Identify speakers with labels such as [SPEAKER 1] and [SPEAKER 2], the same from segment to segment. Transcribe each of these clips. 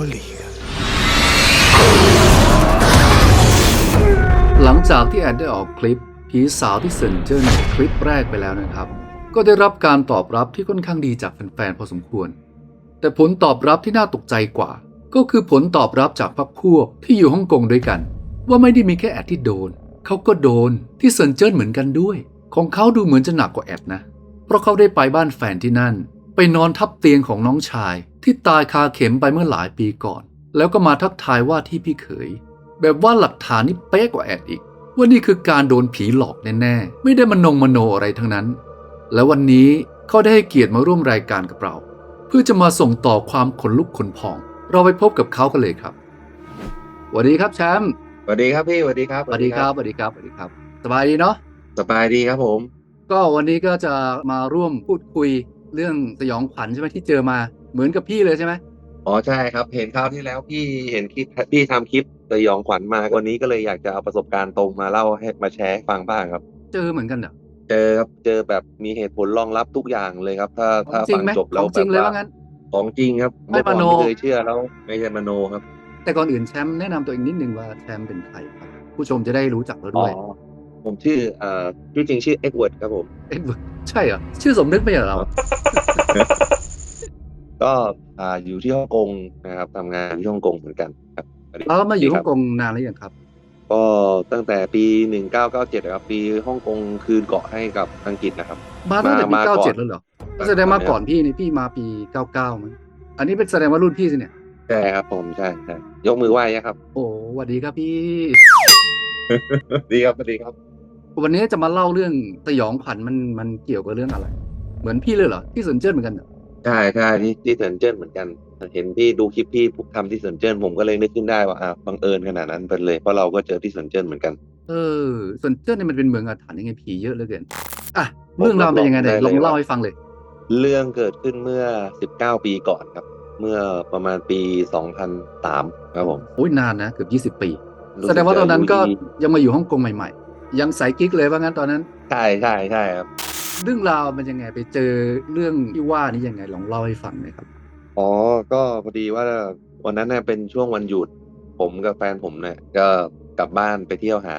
[SPEAKER 1] melancholia
[SPEAKER 2] หลังจากที่แอนได้ออกคลิปผีสาวที่เซนเจอร์ในคลิปแรกไปแล้วนะครับ ก็ได้รับการตอบรับที่ค่อนข้างดีจากแฟนๆพอสมควร แต่ผลตอบรับที่น่าตกใจกว่า ก็คือผลตอบรับจากพรรคพวกที่อยู่ฮ่องกงด้วยกัน ว่าไม่ได้มีแค่แอดที่โดน เขาก็โดนที่เซนเจิ้นเหมือนกันด้วย ของเขาดูเหมือนจะหนักกว่าแอดนะ เพราะเขาได้ไปบ้านแฟนที่นั่น ไปนอนทับเตียงของน้องชาย ที่ตายคาเข็มไปเมื่อหลายปีก่อน แล้วก็มาทักทายว่าที่พี่เขย แบบว่าหลักฐานนี่เป๊ะกว่าแอดอีก ว่านี่คือการโดนผีหลอกแน่ๆ ไม่ได้มนงมโนอะไรทั้งนั้น และวันนี้เขาได้ให้เกียรติมาร่วมรายการกับเรา เพื่อจะมาส่งต่อความขนลุกขนพอง เราไปพบกับเขากันเลยครับสวัสดีครับแชมป์
[SPEAKER 3] สวัสดีครับพี่สวัสดีครับ
[SPEAKER 2] สวัสดีครับสวัสดีครับสวัสดีครับ สบายดีเนาะ
[SPEAKER 3] สบายดีครับผม
[SPEAKER 2] ก็วันนี้ก็จะมาร่วมพูดคุยเรื่องสยองขวัญใช่ไหมที่เจอมา เหมือนกับพี่เลยใช่ไหม
[SPEAKER 3] อ๋อใช่ครับ เห็นคราวที่แล้วพี่เห็นคลิปพี่ทำคลิปสยองขวัญมาวันนี้ก็เลยอยากจะเอาประสบการณ์ตรงมาเล่าให้มาแชร์ให้ฟังบ้างครับ
[SPEAKER 2] เจอเหมือนกันเหรอ
[SPEAKER 3] เจอครับเจอแบบมีเหตุผลรองรับทุกอย่างเลยครับ ถ้า
[SPEAKER 2] ขอ
[SPEAKER 3] ถ้าง
[SPEAKER 2] จริ
[SPEAKER 3] ฟั
[SPEAKER 2] ง
[SPEAKER 3] ง
[SPEAKER 2] ไหม
[SPEAKER 3] จบ
[SPEAKER 2] ข
[SPEAKER 3] แล้
[SPEAKER 2] อ
[SPEAKER 3] ว
[SPEAKER 2] งจริง
[SPEAKER 3] แบบ
[SPEAKER 2] เลย
[SPEAKER 3] ว่า
[SPEAKER 2] ว่างั้น
[SPEAKER 3] ของจริงครับ
[SPEAKER 2] ไม่
[SPEAKER 3] เมื่อก่อน
[SPEAKER 2] มโน
[SPEAKER 3] ไม่เคยเชื่อแล้วไม่ใช่มโนครับ
[SPEAKER 2] แต่ก่อนอื่นแชมป์แนะนำตัวเองนิดนึงว่าแชมป์เป็นใครครับผู้ชมจะได้รู้จักเรา
[SPEAKER 3] อ๋อ
[SPEAKER 2] ด้วย
[SPEAKER 3] ผมชื่อเอ่อชื่อจริงชื่อเอ็กเวิร์ดครับผม
[SPEAKER 2] เอ็ดเวิร์ดใช่เหรอชื่อสมนึกไม่ใช่เหรอเรา
[SPEAKER 3] ก็อ่าอยู่ที่ฮ่องกงนะครับทำงานที่ฮ่องกงเหมือนกันครับสวัสดี
[SPEAKER 2] เรามาอยู่
[SPEAKER 3] ค
[SPEAKER 2] ฮ่
[SPEAKER 3] รั
[SPEAKER 2] อบงกงนานหรือยังครับ
[SPEAKER 3] ก็ตั้งแต่ปี 1997ครับ ปีฮ่องกงคืนเกาะให้กับอังกฤษนะครับ
[SPEAKER 2] มาตั้งแต่ปี
[SPEAKER 3] มาก่
[SPEAKER 2] เก้า
[SPEAKER 3] อน
[SPEAKER 2] เจ็ดแล้วเหรอก็แสดงมาก่อนพี่นี่พี่มาปีเก้าเก้ามั้งอันนี้เป็นแสดงว่ารุ่นพี่สิเนี่ย
[SPEAKER 3] ใช่ครับผมใช่ใช่ยกมือไหว้นะครับ
[SPEAKER 2] โอ้สวัสดีครับพี่
[SPEAKER 3] ดีครับสวัสดีครับ
[SPEAKER 2] วันนี้จะมาเล่าเรื่องสยองขวัญมันมันเกี่ยวกับเรื่องอะไร เหมือนพี่เลยเหรอที่สนเจิ้นเหมือนกันเหรอ
[SPEAKER 3] ใช่ใช่ที่ที่เซินเจิ้นเหมือนกัน เห็นพี่ดูคลิปพี่ทำที่เซินเจิ้นผมก็เลยนึกขึ้นได้ว่าอ่าบังเอิญขนาดนั้นไปเลยเพราะเราก็เจอที่เซินเจิ้นเหมือนกัน
[SPEAKER 2] เออสนเจิ้นเนี่ยมันเป็นเมืองอาถรรพ์ยังไงผีเยอะเหลือเกินอะเรื่องราวเป็นยังไงไหน
[SPEAKER 3] ได้เลย
[SPEAKER 2] ลองเล่าให้ฟังเลย
[SPEAKER 3] เรื่องเกิดขึ้นเมื่อ 19 ปีก่อนครับ เมื่อประมาณปี 2003 ครับผม
[SPEAKER 2] โอ้ยนานนะเกือบยี่สิบปี
[SPEAKER 3] รู้
[SPEAKER 2] แสดงว่าตอนนั้นก็
[SPEAKER 3] จะอายุ
[SPEAKER 2] ยังมาอยู่ฮ่องกงใหม่ ๆ ยังใส่กิ๊กเลยว่างั้นตอนนั้น
[SPEAKER 3] ใช่ใช่ใช่ครับ
[SPEAKER 2] เรื่องราวมันยังไงไปเจอเรื่องที่ว่านี้ยังไงลองเล่าให้ฟังหน่อยครับ
[SPEAKER 3] อ๋อ ก็พอดีว่าวันนั้นน่ะเป็นช่วงวันหยุด ผมกับแฟนผมเนี่ยก็กลับบ้านไปเที่ยวหา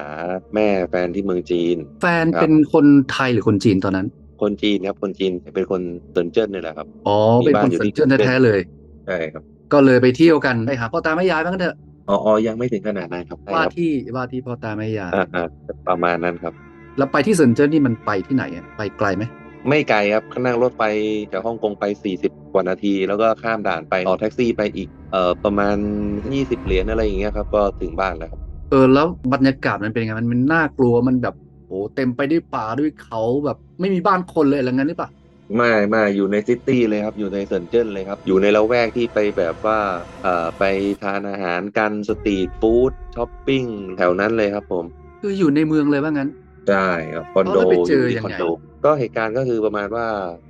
[SPEAKER 3] แม่แฟนที่เมืองจีน
[SPEAKER 2] แฟน
[SPEAKER 3] ครับ
[SPEAKER 2] เป็นคนไทยหรือคนจีนตอนนั้น
[SPEAKER 3] คนจีนครับ คนจีนเป็นคนเซินเจิ้นนี่แหละครับ
[SPEAKER 2] อ๋อ
[SPEAKER 3] มี
[SPEAKER 2] เป็น
[SPEAKER 3] บ้า
[SPEAKER 2] คนน
[SPEAKER 3] อยู่
[SPEAKER 2] สัญ
[SPEAKER 3] ที่
[SPEAKER 2] เจิ้น
[SPEAKER 3] เซินเจิ้น
[SPEAKER 2] แท้ๆเลย
[SPEAKER 3] ใช่ครับ
[SPEAKER 2] ก็เลยไปเที่ยวกันไปหาพ่อตาแม่ยายบ้างเถอะ
[SPEAKER 3] อ๋ออ๋อยังไม่ถึงขนาดนั้นครับใช่
[SPEAKER 2] ว่า
[SPEAKER 3] ครับ
[SPEAKER 2] ที่ว่าที่พ่อตาแม่ยาย
[SPEAKER 3] อ่าอ่าประมาณนั้นครับ
[SPEAKER 2] แล้วไปที่เซินเจิ้นนี่มันไปที่ไหนอะไปไกลไหม
[SPEAKER 3] ไม่ไกลครับนั่งรถไปจากฮ่องกงไป 40 กว่านาที แล้วก็ข้ามด่านไปต่อแท็กซี่ไปอีกเอ่อประมาณ 20 เหรียญอะไรอย่างเงี้ยครับก็ถึงบ้านแล้วครับ
[SPEAKER 2] เออแล้วบรรยากาศมันเป็นยังไงมันมันน่ากลัวมันแบบโหเต็มไปด้วยป่าด้วยเขาแบบไม่มีบ้านคนเลยอะไรงั้นหรือเปล่า
[SPEAKER 3] ไม่ไม่อยู่ในซิตี้เลยครับอยู่ในเซินเจิ้นเลยครับ อยู่ในละแวกที่ไปแบบว่าเอ่อไปทานอาหารกันสตรีทฟู้ดช้อปปิ้งแถวนั้นเลยครับผม
[SPEAKER 2] คืออยู่ในเมืองเลยว่างั้น
[SPEAKER 3] ใช่ครับคอนโด
[SPEAKER 2] แล้วไปเจอ
[SPEAKER 3] ที่
[SPEAKER 2] ยัง
[SPEAKER 3] คอน
[SPEAKER 2] ไง
[SPEAKER 3] โดก็เหตุการณ์ก็คือประมาณว่า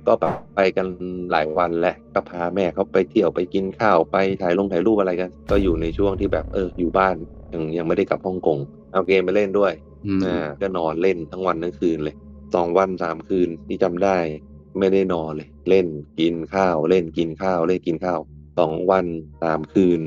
[SPEAKER 3] ก็แบบไปกันหลายวันแหละก็พาแม่เขาไปเที่ยวไปกินข้าวไปถ่ายลงถ่ายรูปอะไรกัน ก็อยู่ในช่วงที่แบบเอออยู่บ้านยังยังไม่ได้กลับฮ่องกงเอาเกมไปเล่นด้วย
[SPEAKER 2] อืม
[SPEAKER 3] อ่าก็นอนเล่นทั้งวันทั้งคืนเลยสองวันสามคืนที่จำได้ ไม่ได้นอนเลย เล่นกินข้าว เล่นกินข้าว เล่นกินข้าวสองวันสามคืน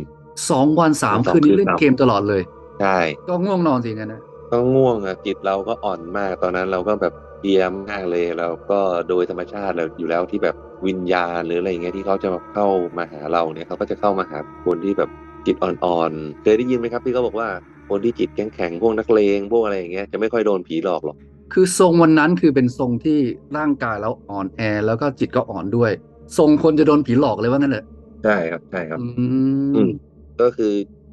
[SPEAKER 2] สองวันสาม
[SPEAKER 3] สอง
[SPEAKER 2] คืนนี้
[SPEAKER 3] คืน
[SPEAKER 2] เล่น
[SPEAKER 3] สาม
[SPEAKER 2] เกมตลอดเลย
[SPEAKER 3] ใช่
[SPEAKER 2] ก็ง่วงนอนสิงั้นนะ
[SPEAKER 3] ก็ง่วงอะจิตเราก็อ่อนมากตอนนั้นเราก็แบบเพลียมากเลยเราก็โดยธรรมชาติเราอยู่แล้วที่แบบวิญญาณหรืออะไรอย่างเงี้ยที่เขาจะมาเข้ามาหาเราเนี่ยเขาก็จะเข้ามาหาคนที่แบบจิตอ่อนๆเคยได้ยินไหมครับที่เขาบอกว่าคนที่จิตแข็งๆพวกนักเลงพวกอะไรอย่างเงี้ยจะไม่ค่อยโดนผีหลอกหรอก
[SPEAKER 2] คือทรงวันนั้นคือเป็นทรงที่ร่างกายแล้วอ่อนแอแล้วก็จิตก็อ่อนด้วย ทรงคนจะโดนผีหลอกเลยว่างั้นเหรอ
[SPEAKER 3] ใช่ครับใช่ครับ
[SPEAKER 2] อื
[SPEAKER 3] อื
[SPEAKER 2] ม
[SPEAKER 3] มก็คือ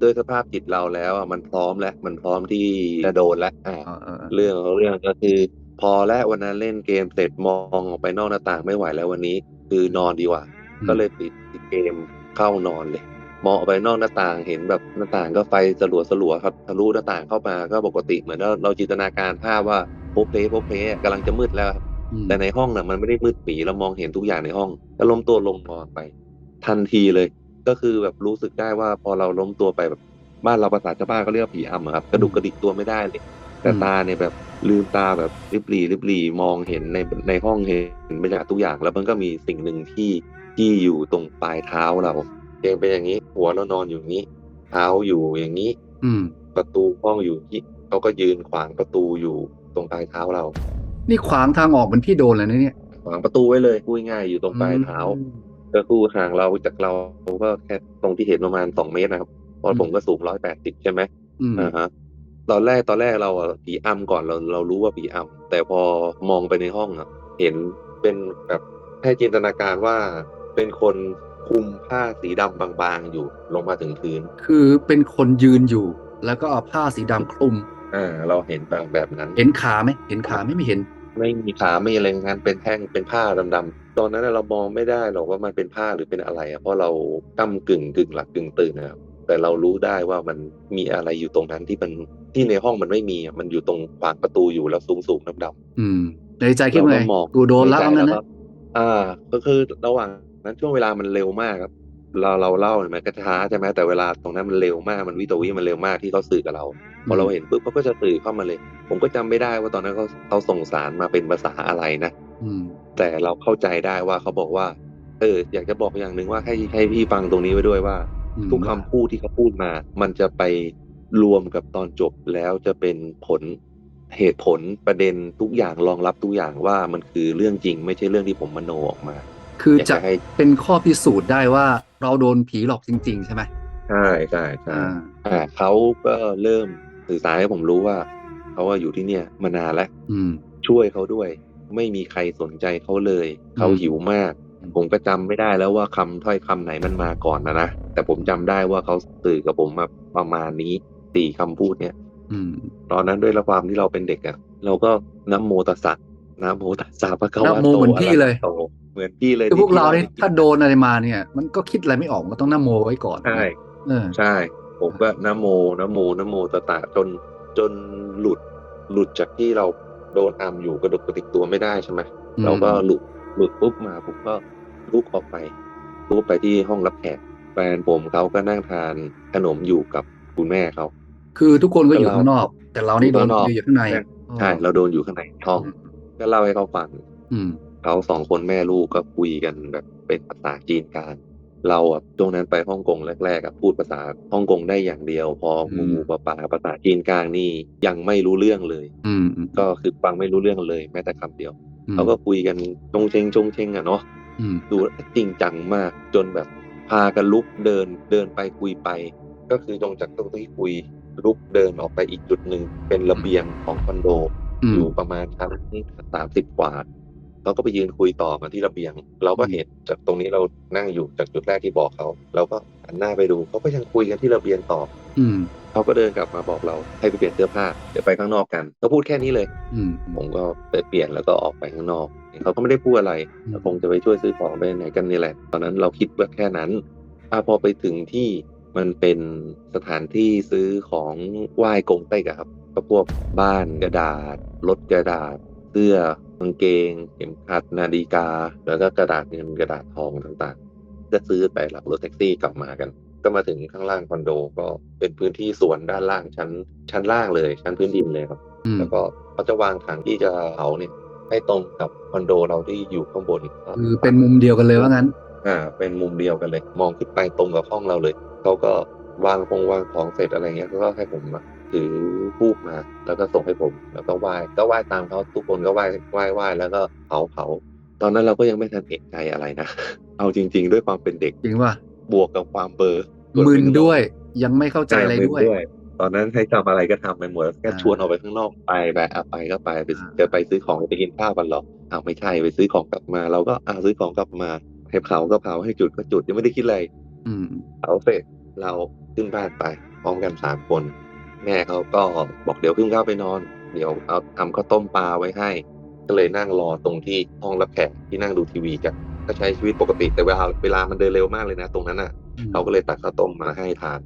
[SPEAKER 3] ด้วยสภาพจิตเราแล้วอะมันพร้อมแล้วมันพร้อมที่จะโดนแล้วอ่า
[SPEAKER 2] เออเออ
[SPEAKER 3] เรื่องของเรื่องก็คือ พอแล้ววันนั้นเล่นเกมเสร็จมองออกไปนอกหน้าต่างไม่ไหวแล้ววันนี้ คือนอนดีกว่า ก็เลยปิดปิดเกมเข้านอนเลย มองออกไปนอกหน้าต่างเห็นแบบหน้าต่างก็ไฟสลัวสลัวๆครับทะลุหน้าต่างเข้ามาก็ปกติเหมือนเราเราจินตนาการภาพว่าโพเพโพเพกำลังจะมืดแล้วครับ
[SPEAKER 2] อืม
[SPEAKER 3] แต่ในห้องน่ะมันไม่ได้มืดปีเรามองเห็นทุกอย่างในห้องก็ล้มตัวลงนอนไป ทันทีเลย ก็คือแบบรู้สึกได้ว่าพอเราล้มตัวไปแบบบ้านเราภาษาชาวบ้านก็เรียกว่าผีอำอะครับกระดุกกระดิกตัวไม่ได้เลยแต่ตาเนี่ยแบบลืมตาแบบริบหลีริบหลีมองเห็นในในห้องเห็นบรรยากาศทุกอย่าง แล้วมันก็มีสิ่งหนึ่งที่ที่อยู่ตรงปลายเท้าเราเกมเป็นอย่างนี้ หัวเรานอนอยู่อย่างนี้ เท้าอยู่อย่างนี้
[SPEAKER 2] อืม
[SPEAKER 3] ประตูห้องอยู่ที่เขาก็ยืนขวางประตูอยู่ตรงปลายเท้าเรา
[SPEAKER 2] นี่ขวางทางออกเหมือนพี่โดนเลยนะเนี่ย
[SPEAKER 3] ขวางประตูไว้เลยพูดง่ายๆอยู่ตรงปลายเท้า
[SPEAKER 2] อืม
[SPEAKER 3] ก็คือห่างเราจากเราก็แค่ตรงที่เห็นประมาณสองเมตรนะครับเพราะผมก็สูงร้อยแปดสิบใช่ไหม
[SPEAKER 2] อืม
[SPEAKER 3] อ่าฮะตอนแรกตอนแรกเราอะผีอำก่อนเราเรารู้ว่าผีอำแต่พอมองไปในห้องอะเห็นเป็นแบบให้จินตนาการว่าเป็นคนคลุมผ้าสีดำบางๆอยู่ลงมาถึงพื้น
[SPEAKER 2] คือเป็นคนยืนอยู่ แล้วก็เอาผ้าสีดำคลุม
[SPEAKER 3] อ่าเราเห็นแบบแบบนั้น
[SPEAKER 2] เห็นขาไหมเห็นขาไหม่ไม่เห็น
[SPEAKER 3] ไม่มีขาไม่อะไรงั้นเป็นแท่งเป็นผ้าดำๆ ตอนนั้นเรามองไม่ได้หรอกว่ามันเป็นผ้าหรือเป็นอะไรอะเพราะเราก้ากึ่งกึ่งหลับกึ่งตื่นนะครับแต่เรารู้ได้ว่ามันมีอะไรอยู่ตรงนั้นที่มันที่ในห้องมันไม่มีอะมันอยู่ตรงขวางประตูอยู่แล้วสูงสูงๆดำๆ
[SPEAKER 2] อืมในใจคิดว่าไง
[SPEAKER 3] เราก็มอง
[SPEAKER 2] กูโดนแล้ว
[SPEAKER 3] ใใจ
[SPEAKER 2] เอางั้น
[SPEAKER 3] แล้
[SPEAKER 2] นะ
[SPEAKER 3] วก็อ่า ก็คือระหว่างนั้นช่วงเวลามันเร็วมากครับ เราเราเล่าเนี่ยมันก็ช้าใช่ไหมแต่เวลาตรงนั้นมันเร็วมากมันวิตวิมันเร็วมากที่เขาสื่อกับเราพอเราเห็นปุ๊บเขาก็จะสื่อเข้ามาเลย ผมก็จำไม่ได้ว่าตอนนั้นเขาเขาส่งสารมาเป็นภาษาอะไรนะ
[SPEAKER 2] อืม
[SPEAKER 3] แต่เราเข้าใจได้ว่าเขาบอกว่า เออ อยากจะบอกอย่างหนึ่งว่าให้ให้พี่ฟังตรงนี้ไว้ด้วยว่า
[SPEAKER 2] อืม
[SPEAKER 3] ทุกคำพูดที่เขาพูดมา มันจะไปรวมกับตอนจบแล้วจะเป็นผลเหตุผลประเด็นทุกอย่างรองรับทุกอย่างว่ามันคือเรื่องจริง ไม่ใช่เรื่องที่ผมมโนออกมา
[SPEAKER 2] คือ
[SPEAKER 3] อยาก
[SPEAKER 2] จะ
[SPEAKER 3] จะให้
[SPEAKER 2] เป็นข้อพิสูจน์ได้ว่าเราโดนผีหลอกจริง ๆ ใช่ไหม
[SPEAKER 3] ใช่ใช่ใช่
[SPEAKER 2] อ่า
[SPEAKER 3] อ่าเขาก็เริ่มสื่อสารให้ผมรู้ว่าเขาว่าอยู่ที่เนี่ยมานานแล้ว
[SPEAKER 2] อืม
[SPEAKER 3] ช่วยเขาด้วย ไม่มีใครสนใจเขาเลย เขา
[SPEAKER 2] อืม
[SPEAKER 3] หิวมาก
[SPEAKER 2] อืม
[SPEAKER 3] ผมก็จำไม่ได้แล้วว่าคำถ้อยคำไหนมันมาก่อนนะนะ แต่ผมจำได้ว่าเขาสื่อกับผมมาประมาณนี้สี่คำพูดเนี่ย
[SPEAKER 2] อืม
[SPEAKER 3] ตอนนั้นด้วยละความที่เราเป็นเด็กอะเราก็น้ำโมตัสสะน้ำโมตัสสะพระกวา
[SPEAKER 2] นะโมเหมือนพี่เลย
[SPEAKER 3] โตเหมือนพี่เลย
[SPEAKER 2] คือพวกเรานี่
[SPEAKER 3] ที่
[SPEAKER 2] ถ้าโดนอะไรมาเนี่ย มันก็คิดอะไรไม่ออกมันต้องน้ำโมไว้ก่อน
[SPEAKER 3] ใช่
[SPEAKER 2] เออ
[SPEAKER 3] ใช่ ผมก็นะโมนะโมนะโมตะตะจนจนหลุดหลุดจากที่เรา โดนอัมอยู่กระดกกระติกตัวไม่ได้ใช่ไหม
[SPEAKER 2] อืม
[SPEAKER 3] เราก็หลุดหลุดปุ๊บมาผมก็ลุกออกไปลุกไปที่ห้องรับแขกแฟนผมเขาก็นั่งทานขนมอยู่กับคุณแม่เขา
[SPEAKER 2] คือทุกคนก็อยู่
[SPEAKER 3] เรา
[SPEAKER 2] ข้างนอก แต่เรานี่โดน
[SPEAKER 3] อยู่ข้างนอก
[SPEAKER 2] อยู่ข้างใน
[SPEAKER 3] ใช่เราโดนอยู่ข้างในห้องก็เล่าให้เขาฟัง
[SPEAKER 2] อืม
[SPEAKER 3] เขาสองคนแม่ลูกก็คุยกันแบบเป็นภาษาจีนกลาง เราอะช่วงนั้นไปฮ่องกงแรกๆอะพูดภาษาฮ่องกงได้อย่างเดียว พอ
[SPEAKER 2] อื
[SPEAKER 3] งู
[SPEAKER 2] ม
[SPEAKER 3] งูปลาปลาภาษาจีนกลางนี่ยังไม่รู้เรื่องเลย
[SPEAKER 2] อืมอืม
[SPEAKER 3] ก็คือฟังไม่รู้เรื่องเลยแม้แต่คำเดียว
[SPEAKER 2] อืม
[SPEAKER 3] เขาก็คุยกันจงเชงจงเชงอะเนาะ
[SPEAKER 2] อืม
[SPEAKER 3] ดูแล้วจริงจังมากจนแบบพากันลุกเดินเดินไปคุยไป ก็คือตรงจากตรงที่คุยลุกเดินออกไปอีกจุดหนึ่งเป็นระเบียงของคอนโด
[SPEAKER 2] อืม
[SPEAKER 3] อยู่ประมาณชั้นสามสิบกว่า เราก็ไปยืนคุยต่อกันที่ระเบียง เราก็เห็นจากตรงนี้เรานั่งอยู่จากจุดแรกที่บอกเขาเราก็หันหน้าไปดูเขาก็ยังคุยกันที่ระเบียงต่อ
[SPEAKER 2] อืม
[SPEAKER 3] เขาก็เดินกลับมาบอกเราให้ไปเปลี่ยนเสื้อผ้าเดี๋ยวไปข้างนอกกันเขาพูดแค่นี้เลย
[SPEAKER 2] อืม
[SPEAKER 3] ผมก็ไปเปลี่ยนแล้วก็ออกไปข้างนอกเขาก็ไม่ได้พูดอะไร
[SPEAKER 2] อืม
[SPEAKER 3] คงจะไปช่วยซื้อของไปไหนกันนี่แหละ ตอนนั้นเราคิดว่าแค่นั้นอาพอไปถึงที่มันเป็นสถานที่ซื้อของไหว้กงเต็กอะครับ ก็พวกบ้านกระดาษรถกระดาษเสื้อกางเกง เข็มขัดนาฬิกา แล้วก็กระดาษเงินกระดาษทองต่างๆ ก็ซื้อไปหลับรถแท็กซี่กลับมากัน ก็มาถึงข้างล่างคอนโดก็เป็นพื้นที่สวนด้านล่างชั้น ชั้นล่างเลย ชั้นพื้นดินเลยครับ
[SPEAKER 2] อืม
[SPEAKER 3] แล้วก็เขาจะวางถังที่จะเผาเนี่ยให้ตรงกับคอนโดเราที่อยู่ข้างบน
[SPEAKER 2] คือเป็นมุมเดียวกันเลยว่างั้น
[SPEAKER 3] อ่า เป็นมุมเดียวกันเลย มองขึ้นไปตรงกับห้องเราเลยเขาก็วางคงวางของเสร็จอะไรเงี้ยเขาก็ให้ผมมา ถือทูบมา แล้วก็ส่งให้ผม แล้วก็ไหว้ก็ไหว้ตามเขาทุกคนก็ไหว้ไหว้ไหว้แล้วก็เผาเผาตอนนั้นเราก็ยังไม่ทันเอกใจอะไรนะเอาจริง ๆ ด้วยความเป็นเด็ก
[SPEAKER 2] จริงว่า
[SPEAKER 3] บวกกับความเบลอร์
[SPEAKER 2] มึนด้วยยังไม่เข้าใจอะไรด้วย
[SPEAKER 3] มึนตอนนั้นให้ทำอะไรก็ทำไปหมดแค่
[SPEAKER 2] อ่า
[SPEAKER 3] ชวนออกไปข้างนอกไปแบบอะไปก็ไปไป
[SPEAKER 2] อ่า
[SPEAKER 3] จะไปซื้อของไปกินข้าวกันหรออ้าวไม่ใช่ไปซื้อของกลับมา เราก็อ่าซื้อของกลับมาให้เผาก็เผาให้จุดก็จุดยังไม่ได้คิดอะไร
[SPEAKER 2] อืม
[SPEAKER 3] เผาเสร็จเราขึ้นบ้านไปพร้อมกันสามคน แม่เขาก็บอกเดี๋ยวขึ้นข้าวไปนอน เดี๋ยวเอาทำข้าวต้มปลาไว้ให้ ก็เลยนั่งรอตรงที่ห้องรับแขกที่นั่งดูทีวีกันก็ใช้ชีวิตปกติแต่เวลาเวลามันเดินเร็วมากเลยนะ ตรงนั้นอะเขาก็เลยตักข้าวต้มมาให้ทาน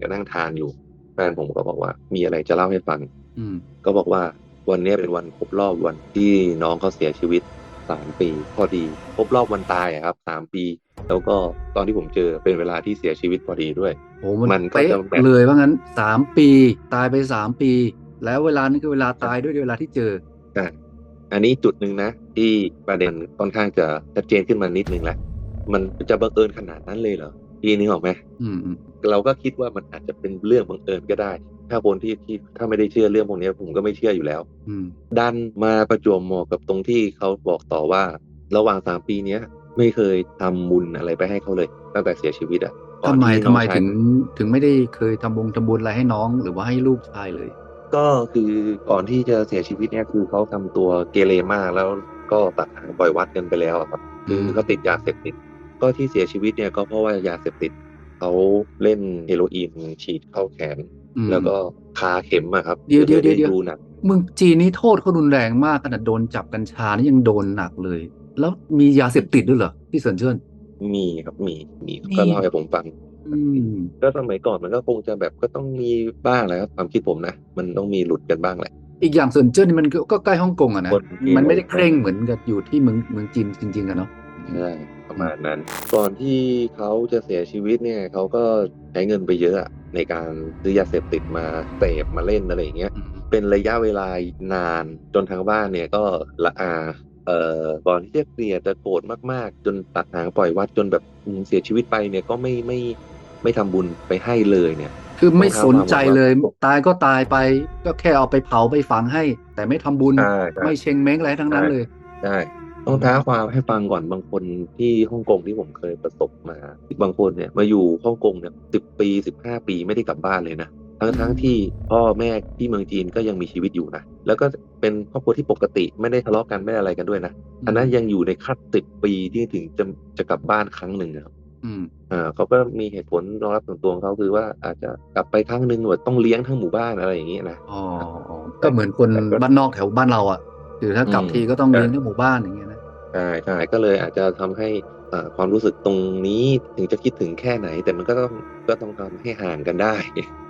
[SPEAKER 3] ก็นั่งทานอยู่แฟนผมก็บอกว่า มีอะไรจะเล่าให้ฟัง
[SPEAKER 2] อืม
[SPEAKER 3] ก็บอกว่าวันนี้เป็นวันครบรอบวันที่น้องเขาเสียชีวิต สามปี พอดีครบรอบวันตายอะครับสามปี แล้วก็ตอนที่ผมเจอเป็นเวลาที่เสียชีวิตพอดีด้วย
[SPEAKER 2] โอ้มัน
[SPEAKER 3] มันก็
[SPEAKER 2] เป๊ะ
[SPEAKER 3] จะแบบ
[SPEAKER 2] เลยว่างั้นสามปีตายไปสามปี แล้วเวลานั้นคือเวลาตายด้วยเวลาที่เจอ
[SPEAKER 3] ใช่อันนี้จุดหนึ่งนะ ที่ประเด็นค่อนข้างจะชัดเจนขึ้นมานิดนึงแล้วมันจะบังเอิญขนาดนั้นเลยเหรอพี่นี่ออกไหม
[SPEAKER 2] อืมอืม
[SPEAKER 3] เราก็คิดว่ามันอาจจะเป็นเรื่องบังเอิญก็ได้ ถ้าคนที่ที่ถ้าไม่ได้เชื่อเรื่องพวกนี้ผมก็ไม่เชื่ออยู่แล้ว
[SPEAKER 2] อืม
[SPEAKER 3] ดันมาประจวบเหมาะกับตรงที่เขาบอกต่อว่า ระหว่างสามปีเนี้ยไม่เคยทำบุญอะไรไปให้เขาเลย ตั้งแต่เสียชีวิตอะก่อน
[SPEAKER 2] ทำไม
[SPEAKER 3] ที่
[SPEAKER 2] ทำไม
[SPEAKER 3] น้อชาย
[SPEAKER 2] ถึงถึงไม่ได้เคยทำบงทำบุญอะไรให้น้องหรือว่าให้ลูกชายเลย
[SPEAKER 3] ก็คือก่อนที่จะเสียชีวิตเนี่ยคือเขาทำตัวเกเรมากแล้วก็ตัดหางปล่อยวัดกันไปแล้วอะครับคือ
[SPEAKER 2] อืม
[SPEAKER 3] เขาติดยาเสพติด ก็ที่เสียชีวิตเนี่ยก็เพราะว่ายาเสพติดเขาเล่นเฮโรอีนฉีดเข้าแขน
[SPEAKER 2] อืม
[SPEAKER 3] แล้วก็คาเข็มอะครับ
[SPEAKER 2] เดี๋ยวเดี๋ยวเดี๋ยวเดี๋ยว
[SPEAKER 3] ดูหนัก
[SPEAKER 2] เมืองจีนนี่โทษเขารุนแรงมากขนาดโดนจับกัญชานี่ยังโดนหนักเลย แล้วมียาเสพติดด้วยเหรอพี่เซินเจิ้น
[SPEAKER 3] มีครับมีมี
[SPEAKER 2] มี
[SPEAKER 3] ก็เล่าให้ผมฟัง
[SPEAKER 2] อืม
[SPEAKER 3] ก็สมัยก่อนมันก็คงจะแบบก็ต้องมีบ้างแหละครับความคิดผมนะมันต้องมีหลุดกันบ้างแหละ
[SPEAKER 2] อีกอย่างเซินเจิ้นนี่มันก็ก็ใกล้ฮ่องกงอะนะ
[SPEAKER 3] คนจีน
[SPEAKER 2] มันไม่ได้เคร่งเหมือนกับอยู่ที่เมืองเมืองจีนจริงๆอะเนาะ
[SPEAKER 3] ใช่ประมาณนั้น ก่อนที่เขาจะเสียชีวิตเนี่ยเขาก็ใช้เงินไปเยอะอะ ในการซื้อยาเสพติดมาเสพมาเล่นอะไรอย่างเงี้ย
[SPEAKER 2] อืม
[SPEAKER 3] เป็นระยะเวลานานจนทางบ้านเนี่ยก็ละอาเอ่อก่อนที่จะเกลียดจะโกรธมากๆ จนตัดหางปล่อยวัดจนแบบอืมเสียชีวิตไปเนี่ยก็ไม่ไม่ไม่ทำบุญไปให้เลยเนี่ย
[SPEAKER 2] คือไม่สนใจเลย
[SPEAKER 3] ผมว่า
[SPEAKER 2] ตายก็ตายไป ก็แค่เอาไปเผาไปฝังให้ แต่ไม่ทำบุญ
[SPEAKER 3] ใช่ใช่
[SPEAKER 2] ไม่เชงเม้งอะไรทั้งนั้น
[SPEAKER 3] ใช่
[SPEAKER 2] เลย
[SPEAKER 3] ใช่ ต้องท้าความให้ฟังก่อนบางคนที่ฮ่องกงที่ผมเคยประสบมา บางคนเนี่ยมาอยู่ฮ่องกงเนี่ยสิบปีสิบห้าปีไม่ได้กลับบ้านเลยนะทั้งทั้งที่พ่อแม่ที่เมืองจีนก็ยังมีชีวิตอยู่นะแล้วก็เป็นครอบครัวที่ปกติไม่ได้ทะเลาะกันไม่ได้อะไรกันด้วยนะอันนั้นยังอยู่ในขั้นสิบปีที่ถึงจะจะกลับบ้านครั้งหนึ่งนะครับ
[SPEAKER 2] อืม
[SPEAKER 3] อ่าเขาก็มีเหตุผลรองรับส่วนตัวของเขาคือว่าอาจจะกลับไปครั้งหนึ่งแบบต้องเลี้ยงทั้งหมู่บ้านอะไรอย่างเงี้ยนะ
[SPEAKER 2] อ๋ออ๋อก็เหมือนคน
[SPEAKER 3] แต่ก็
[SPEAKER 2] บ้านนอกแถวบ้านเราอะคือถ้ากลับ
[SPEAKER 3] อืม
[SPEAKER 2] ทีก็ต้อง
[SPEAKER 3] ใช่
[SPEAKER 2] เลี้ยงทั้งหมู่บ้านอย่างเงี้ยนะ
[SPEAKER 3] ใช่ใช่ก็เลยอาจจะทำให้อ่าความรู้สึกตรงนี้ถึงจะคิดถึงแค่ไหน แต่มันก็ต้องก็ต้องทำให้ห่างกันได้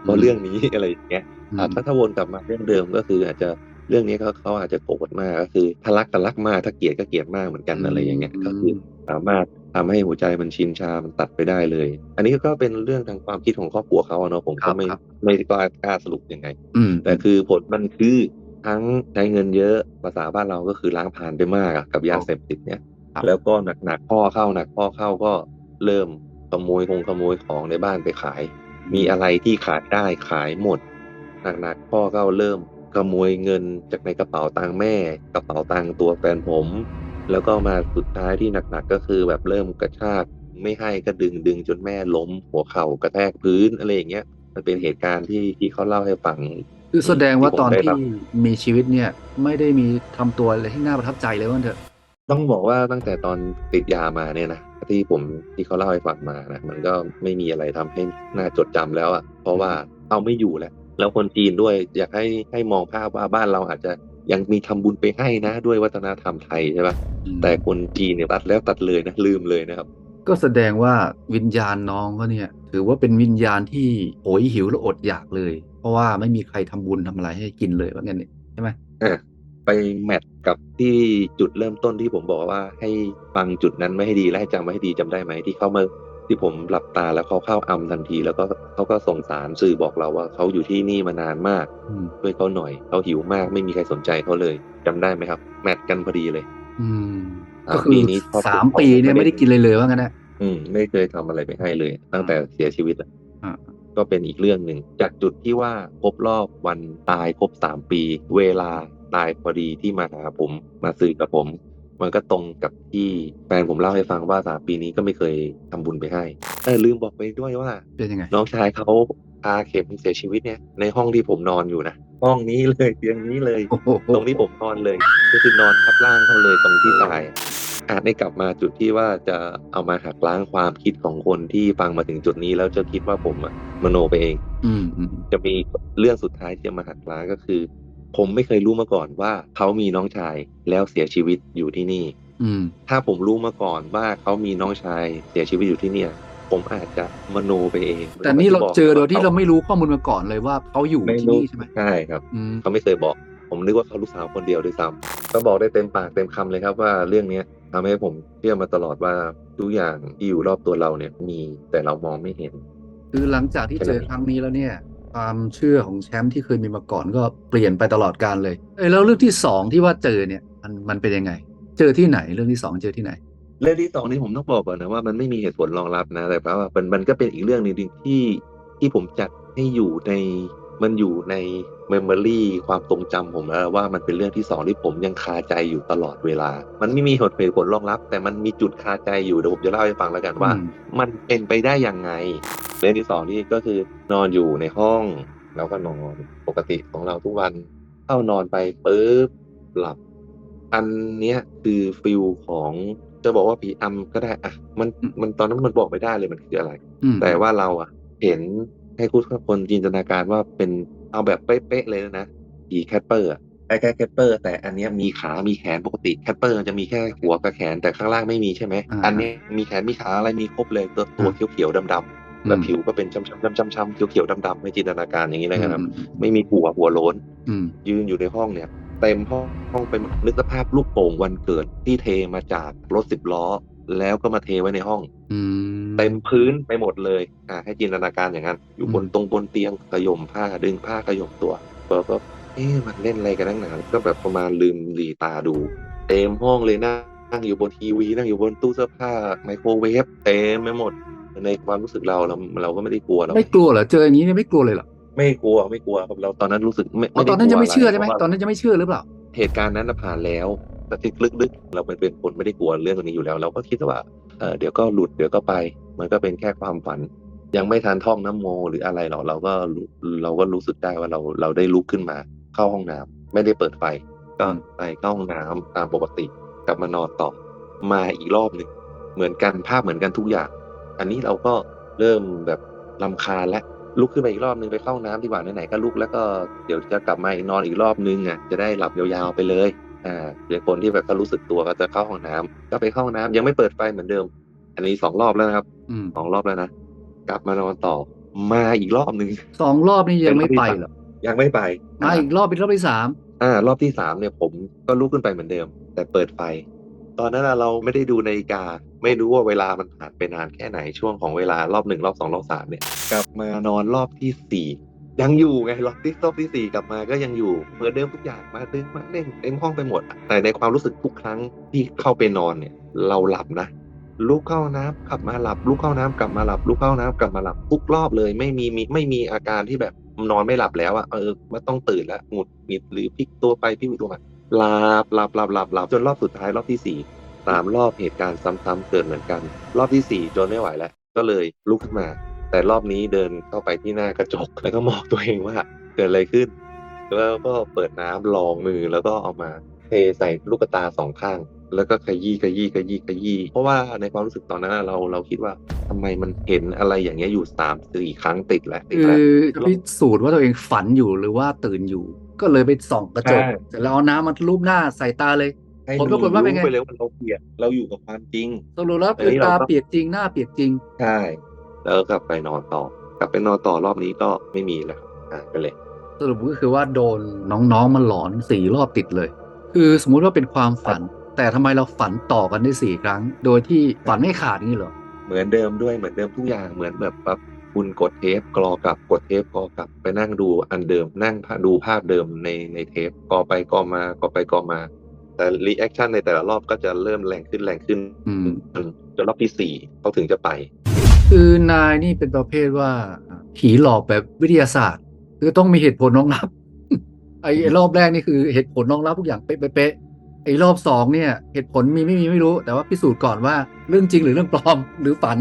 [SPEAKER 3] เพราะเรื่องนี้อะไรอย่างเงี้ย
[SPEAKER 2] อืม
[SPEAKER 3] อ่าถ้าถ้าวนกลับมาเรื่องเดิมก็คืออาจจะเรื่องนี้เขาเขาอาจจะโกรธมากก็คือถ้ารักก็รักมากถ้าเกลียดก็เกลียดมากเหมือนกันอะไรอย่างเงี้ยก็คือสามารถทำให้หัวใจมันชินชา มันตัดไปได้เลย อันนี้ก็เป็นเรื่องทางความคิดของครอบครัวเขาอะเนาะผม
[SPEAKER 2] ครั
[SPEAKER 3] ก็
[SPEAKER 2] บ
[SPEAKER 3] ไม่
[SPEAKER 2] ครับ
[SPEAKER 3] ไม่กล้ากล้าสรุปยังไง
[SPEAKER 2] อืม
[SPEAKER 3] แต่คือผลมันคือ ทั้งใช้เงินเยอะภาษาบ้านเราก็คือล้างผ่านไปมากอะกับยาเสพติดเนี่ย
[SPEAKER 2] ครับ
[SPEAKER 3] แล้วก็หนักหนักๆพ่อเข้าหนักพ่อเข้าก็เริ่มขโมยคงขโมยของในบ้านไปขาย มีอะไรที่ขายได้ขายหมดหนักหนักๆพ่อก็เริ่มขโมยเงินจากในกระเป๋าตังค์แม่ กระเป๋าตังค์ตัวแฟนผม แล้วก็มาสุดท้ายที่หนักๆก็คือแบบเริ่มกระชากไม่ให้ก็ดึงดึงจนแม่ล้มหัวเข่ากระแทกพื้นอะไรอย่างเงี้ยมันเป็นเหตุการณ์ที่ที่เขาเล่าให้ฟัง
[SPEAKER 2] คือแสดงว่า
[SPEAKER 3] ที่ผม
[SPEAKER 2] ตอน
[SPEAKER 3] ได้
[SPEAKER 2] ที่
[SPEAKER 3] รับ
[SPEAKER 2] มีชีวิตเนี่ย ไม่ได้มีทำตัวอะไรที่น่าประทับใจเลยว่าเถอะ
[SPEAKER 3] ต้องบอกว่าตั้งแต่ตอนติดยามาเนี่ยนะที่ผมที่เขาเล่าให้ฟังมานะมันก็ไม่มีอะไรทำให้น่าจดจำแล้วอะเพราะว่าเอาไม่อยู่แล้วแล้วคนจีนด้วยอยากให้ให้มองภาพว่าบ้านเราอาจจะยังมีทำบุญไปให้นะ ด้วยวัฒนธรรมไทยใช่ปะแต่คนจีนเนี่ยตัดแล้วตัดเลยนะลืมเลยนะครับ
[SPEAKER 2] ก็แสดงว่าวิญญาณน้องก็เนี่ย ถือว่าเป็นวิญญาณที่โหยหิวและอดอยากเลยเพ ราะว่าไม่มีใครทำบุญทำอะไรให้กินเลยว่างั้นเนี่ยใช่ไหม
[SPEAKER 3] อะไปแมทกับที่จุดเริ่มต้นที่ผมบอกว่าให้ฟังจุดนั้นไม่ให้ดีและให้จำไว้ให้ดีจำได้ไหมที่เขามาที่ผมหลับตาแล้วเขาเข้าอำทันที แล้วก็เขาก็ส่งสารสื่อบอกเราว่าเขาอยู่ที่นี่มานานมาก
[SPEAKER 2] อืม
[SPEAKER 3] ช่วยเขาหน่อยเขาหิวมากไม่มีใครสนใจเขาเลยจำได้ไหมครับ แมทกันพอดีเลย
[SPEAKER 2] อืม
[SPEAKER 3] อ่า
[SPEAKER 2] ก็คือ
[SPEAKER 3] ปีนี้ครอบครัว
[SPEAKER 2] สามปีเนี่ยไม่ได้กินเลยเลยว่างั้นนะ
[SPEAKER 3] อืม ไม่เคยทำอะไรไปให้เลย ตั้งแต่เสียชีวิตอะ
[SPEAKER 2] อ่า
[SPEAKER 3] ก็เป็นอีกเรื่องหนึ่งจากจุดที่ว่าครบรอบวันตายครบสามปี เวลาตายพอดีที่มาหาผมมาสื่อกับผม มันก็ตรงกับที่แฟนผมเล่าให้ฟังว่าสามปีนี้ก็ไม่เคยทำบุญไปให้เออลืมบอกไปด้วยว่า
[SPEAKER 2] เป็นยังไง
[SPEAKER 3] น้องชายเขาพาเข็มเสียชีวิตเนี่ยในห้องที่ผมนอนอยู่นะห้องนี้เลยเตียงนี้เลย
[SPEAKER 2] โอ้โห
[SPEAKER 3] ตรงที่ผมนอนเลย ก็คือนอนทับร่างเขาเลยตรงที่ตาย อาจได้กลับมาจุดที่ว่าจะเอามาหักล้างความคิดของคนที่ฟังมาถึงจุดนี้แล้วจะคิดว่าผมอะมโนไปเอง
[SPEAKER 2] อืมอืม
[SPEAKER 3] จะมีเรื่องสุดท้ายที่จะมาหักล้างก็คือ ผมไม่เคยรู้มาก่อนว่าเขามีน้องชายแล้วเสียชีวิตอยู่ที่นี่
[SPEAKER 2] อืม
[SPEAKER 3] ถ้าผมรู้มาก่อนว่าเขามีน้องชายเสียชีวิตอยู่ที่เนี่ย ผมอาจจะมโนไปเอง
[SPEAKER 2] แต่นี่เราเจอโดยที่เรา
[SPEAKER 3] ไม่
[SPEAKER 2] ไม่รู้ข้อมูลมาก่อนเลยว่าเขาอยู่
[SPEAKER 3] ไม่
[SPEAKER 2] ที่
[SPEAKER 3] รู้
[SPEAKER 2] นี่ใช่ไหม
[SPEAKER 3] ใช่ครับ
[SPEAKER 2] อืม
[SPEAKER 3] เขาไม่เคยบอก ผมนึกว่าเขาลูกสาวคนเดียวด้วยซ้ำก็บอกได้เต็มปากเต็มคำเลยครับว่าเรื่องเนี้ย ทำให้ผมเชื่อมาตลอดว่าทุกอย่างที่อยู่รอบตัวเราเนี่ยมีแต่เรามองไม่เห็น
[SPEAKER 2] คือหลังจากที่เจอครั้งนี้แล้วเนี่ย ความเชื่อของแชมป์ที่เคยมีมาก่อนก็เปลี่ยนไปตลอดการเลยเอ้ยแล้วเรื่องที่สองที่ว่าเจอเนี่ยมันมันเป็นยังไง เจอที่ไหนเรื่องที่สองเจอที่ไหน
[SPEAKER 3] เรื่องที่สองนี่ผมต้องบอกก่อนนะว่ามันไม่มีเหตุผลรองรับนะแต่ว่ามันมันก็เป็นอีกเรื่องหนึงที่ที่ผมจัดให้อยู่ในมันอยู่ใน เมมโมรีความทรงจำผมแล้วว่ามันเป็นเรื่องที่สองที่ผมยังคาใจอยู่ตลอดเวลา มันไม่มีเหตุผลรองรับ แต่มันมีจุดคาใจอยู่เดี๋ยวผมจะเล่าให้ฟังแล้วกันว่า
[SPEAKER 2] อืม
[SPEAKER 3] มันเป็นไปได้ยังไง เรื่องที่สองนี่ก็คือนอนอยู่ในห้องแล้วก็นอนปกติของเราทุกวันเข้านอนไปปุ๊บหลับ อันเนี้ยคือฟิลของจะบอกว่าผีอำก็ได้อะมันมันตอนนั้นมันบอกไม่ได้เลยมันคืออะไร
[SPEAKER 2] อืม
[SPEAKER 3] แต่ว่าเราอะเห็นให้คุณคนจินตนาการว่าเป็น เอาแบบเป๊ะๆเลยนะผีแคทเปอร์อะไอ้แค่แคทเปอร์ แต่อันเนี้ยมีขา มีแขนปกติแคทเปอร์จะมีแค่หัวกับแขนแต่ข้างล่างไม่มีใช่ไหม
[SPEAKER 2] อ่า
[SPEAKER 3] อันเนี้ยมีแขนมีขาอะไรมีครบเลยตัวตัวเขียวๆดำๆแล้วผิวก็เป็นช้ำๆๆๆๆเขียวๆดำๆให้จินตนาการอย่างนี้เลยครับ
[SPEAKER 2] อืม
[SPEAKER 3] ไม่มีหัวหัวโล้น
[SPEAKER 2] อืม
[SPEAKER 3] ยืนอยู่ในห้องเนี่ย เต็มห้องห้องไปหมดนึกสภาพลูกโป่งวันเกิดที่เทมาจากรถสิบล้อ แล้วก็มาเทไว้ในห้อง
[SPEAKER 2] อืม
[SPEAKER 3] เต็มพื้นไปหมดเลยอ่าให้จินตนาการอย่างนั้น อยู่บน
[SPEAKER 2] อืม
[SPEAKER 3] ตรงบนเตียงขย่มผ้าดึงผ้าขย่มตัวก็ก็เอ๊ะมันเล่นอะไรกันนักหนาก็แบบประมาณลืมหลีตาดู เต็มห้องเลยนะนั่งอยู่บนทีวีนั่งอยู่บนตู้เสื้อผ้าไมโครเวฟเต็มไปหมด ในความรู้สึกเราเราเราก็ไม่ได้กลัวเรา
[SPEAKER 2] ไม่กลัวเหรอเจออย่างนี้เนี่ยไม่กลัวเลยเหรอ
[SPEAKER 3] ไม่กลัวไม่กลัวครับเราตอนนั้นรู้สึกไม่
[SPEAKER 2] อ๋อ
[SPEAKER 3] ไม่ได้
[SPEAKER 2] ตอนนั้นยังไม่เชื่อใช่ไหม
[SPEAKER 3] กลัวะร
[SPEAKER 2] ตอนนั้นยังไม่เชื่อหรือเปล่า
[SPEAKER 3] เหตุการณ์นั้นน่ะผ่านแล้ว แต่ที่ลึกๆ เราเป็นเป็นคนไม่ได้กลัวเรื่องนี้อยู่แล้ว เราก็คิดว่าเเดี๋ยวก็หลุดเดี๋ยวก็ไป มันก็เป็นแค่ความฝัน ยังไม่ทันท่องน้ำโมหรืออะไรหรอกเราก็เราก็รู้สึกได้ว่าเราเราได้ลุกขึ้นมา เข้าห้องน้ำไม่ได้เปิดไฟ ก็ไปเข้าห้องน้ำตามปกติ กลับมานอนต่อมาอีกรอบหนึ่งเหมือนกันภาพเหมือนกันทุกอย่าง อันนี้เราก็เริ่มแบบลำคาและลุกขึ้นมาอีกรอบนึงไปเข้าห้องน้ำดีกว่าไหนๆก็ลุกแล้วก็เดี๋ยวจะกลับมาอีกนอนอีกรอบนึงอะจะได้หลับยาวๆไปเลย อ่าเดี๋ยวคนที่แบบเขารู้สึกตัวก็จะเข้าห้องน้ำก็ไปเข้าห้องน้ำยังไม่เปิดไฟเหมือนเดิม อันนี้สองรอบแล้วนะครับ
[SPEAKER 2] อืม
[SPEAKER 3] สองรอบแล้วนะกลับมานอนต่อ มาอีกรอบนึง
[SPEAKER 2] สองรอบนี่ยังไม่ไปเหรอ
[SPEAKER 3] ยังไม่ไป
[SPEAKER 2] มาอีกรอบเป็นรอบที่สาม
[SPEAKER 3] อ่ารอบที่สามเนี่ยผมก็ลุกขึ้นไปเหมือนเดิม แต่เปิดไฟ ตอนนั้นน่ะเราไม่ได้ดูนาฬิกา ไม่รู้ว่าเวลามันผ่านไปนานแค่ไหนช่วงของเวลารอบหนึ่งรอบสองรอบสามเนี่ย กลับมานอนรอบที่สี่ ยังอยู่ไงรอบที่รอบที่สี่กลับมาก็ยังอยู่เหมือนเดิมทุกอย่างมาดึงมาเล่นเต็มห้องไปหมด แต่ในความรู้สึกทุกครั้งที่เข้าไปนอนเนี่ย เราหลับนะลุกเข้าน้ำกลับมาหลับลุกเข้าน้ำกลับมาหลับลุกเข้าน้ำกลับมาหลับทุกรอบเลย ไม่มีมีไม่มีอาการที่แบบนอนไม่หลับแล้วอะเออม่ต้องตื่นแล้วหงุดหงิดหรือพลิกตัวไปพลิกตัวมาหลับหลับหลับหลับหลับจนรอบสุดท้ายรอบที่สี่สามรอบเหตุการณ์ซ้ำๆเกิดเหมือนกัน รอบที่สี่จนไม่ไหวแล้วก็เลยลุกขึ้นมา แต่รอบนี้เดินเข้าไปที่หน้ากระจก แล้วก็มองตัวเองว่าเกิดอะไรขึ้น แล้วก็เปิดน้ำรองมือแล้วก็เอามาเทใส่ลูกตาสองข้าง แล้วก็ขยี้ขยี้ขยี้ขยี้เพราะว่าในความรู้สึกตอนนั้นนะเราเราคิดว่าทำไมมันเห็นอะไรอย่างเงี้ยอยู่สามสี่ครั้งติดแล้วติด
[SPEAKER 2] คื
[SPEAKER 3] แล้ว
[SPEAKER 2] อจะพิสูจน์ว่าตัวเองฝันอยู่หรือว่าตื่นอยู่ ก็เลยไปส่องกระจก
[SPEAKER 3] ใช่
[SPEAKER 2] เสร็จแล้วเอาน้ำมารูปหน้าใส่ตาเลย
[SPEAKER 3] ให้
[SPEAKER 2] ผลปรากฏว่าเป็นไง
[SPEAKER 3] รู้ไปเลยว่าเราเปียกเราอยู่กับความจริง
[SPEAKER 2] สรุปแล้ว
[SPEAKER 3] อัน
[SPEAKER 2] คือ
[SPEAKER 3] นี้เรา
[SPEAKER 2] ตา
[SPEAKER 3] ก็
[SPEAKER 2] เปียกจริงหน้าเปียกจริง
[SPEAKER 3] ใช่ แล้วกลับไปนอนต่อกลับไปนอนต่อรอบนี้ก็ไม่มีแล้วอ่านไปเลย
[SPEAKER 2] สรุปก็คือว่าโดนน้องๆมาหลอนสี่รอบติดเลย คือสมมุติว่าเป็นความฝัน แต่ทำไมเราฝันต่อกันได้สี่ครั้ง โดยที่ฝันไม่ขาดอย่างนี้เหรอ
[SPEAKER 3] เหมือนเดิมด้วยเหมือนเดิมทุกอย่างเหมือนแบบแบบคุณกดเทปกรอกลับกดเทปกรอกลับไปนั่งดูอันเดิมนั่งดูภาพเดิมในในเทปกอไปกอมากอไปกอมา แต่รีแอคชั่นในแต่ละรอบก็จะเริ่มแรงขึ้นแรงขึ้น
[SPEAKER 2] อืม
[SPEAKER 3] จนรอบที่สี่เขาถึงจะไป
[SPEAKER 2] คือนายนี่เป็นประเภทว่า ผีหลอกแบบวิทยาศาสตร์ คือต้องมีเหตุผลรองรับไอ้ไอ้รอบแรกนี่คือเหตุผลรองรับทุกอย่างเป๊ะๆไอ้รอบสองเนี่ย เหตุผลมีไม่มีไม่รู้ แต่ว่าพิสูจน์ก่อนว่าเรื่องจริงหรือเรื่องปลอมหรือฝัน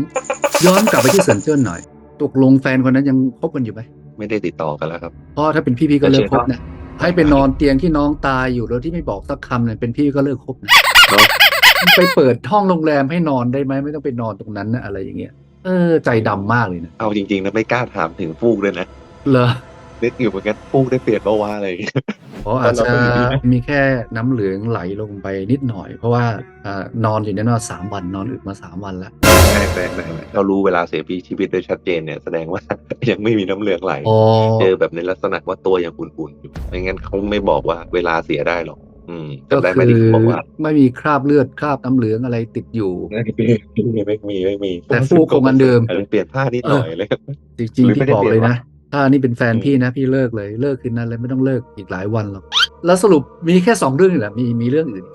[SPEAKER 2] ย้อนกลับไปที่เซินเจิ้นหน่อย ตกลงแฟนคนนั้นยังคบกันอยู่ไหม
[SPEAKER 3] ไม่ได้ติดต่อกันแล้วครับ
[SPEAKER 2] เพราะถ้าเป็นพี่พี่ก็เลิกคบนะให้ไปนอนเตียงที่น้องตายอยู่โดยที่ไม่บอกสักคำเนี่ยเป็นพี่ก็เลิกคบนะ
[SPEAKER 3] เนาะ
[SPEAKER 2] ไปเปิดห้องโรงแรมให้นอนได้ไหมไม่ต้องไปนอนตรงนั้นนะอะไรอย่างเงี้ย เออ ใจดำมากเลยนะ
[SPEAKER 3] เอาจริงๆนะไม่กล้าถามถึงฟูกเลยนะ
[SPEAKER 2] เหรอ
[SPEAKER 3] นึกอยู่เหมือนกันฟูกได้เปลี่ยนเมื่อวานอะไรอย่างเงี้ย
[SPEAKER 2] เพราะอาจจะ
[SPEAKER 3] เราก็อยู่ดีนะ
[SPEAKER 2] มีแค่น้ำเหลืองไหลลงไปนิดหน่อย เพราะว่าอ่านอนอยู่ในนั้นมาสามวันนอนอึมาสามวันแล้ว
[SPEAKER 3] แม่แม่แม่เรารู้เวลาเสียชีวิตโดยชัดเจนเนี่ยแสดงว่ายังไม่มีน้ำเหลืองไหล
[SPEAKER 2] อ๋อ
[SPEAKER 3] เจอแบบในลักษณะว่าตัวยังอุ่นๆอยู่ไม่งั้นเขาไม่บอกว่าเวลาเสียได้หรอก อืม
[SPEAKER 2] ก็
[SPEAKER 3] จำได้ไหม
[SPEAKER 2] คือ
[SPEAKER 3] ที่เขาบอกว่า
[SPEAKER 2] ไม่มีคราบเลือดคราบน้ำเหลืองอะไรติดอยู่
[SPEAKER 3] ไม่มีไม่มีไม่มี
[SPEAKER 2] แต่ฟูกคงอันเดิม
[SPEAKER 3] ออเปลี่ยนผ้านิดหน่อยเลย
[SPEAKER 2] จริง
[SPEAKER 3] หรื
[SPEAKER 2] ๆ
[SPEAKER 3] อไม่
[SPEAKER 2] พี่
[SPEAKER 3] ได้
[SPEAKER 2] บอก
[SPEAKER 3] เปลี่
[SPEAKER 2] เลยย
[SPEAKER 3] น
[SPEAKER 2] นะ ถ้านี่เป็นแฟน
[SPEAKER 3] อืม
[SPEAKER 2] พี่นะ พี่เลิกเลยเลิกคืนนั้นเลยไม่ต้องเลิกอีกหลายวันหรอกแล้วสรุปมีแค่สองเรื่องนี่แหละมีมีเรื่องอื่น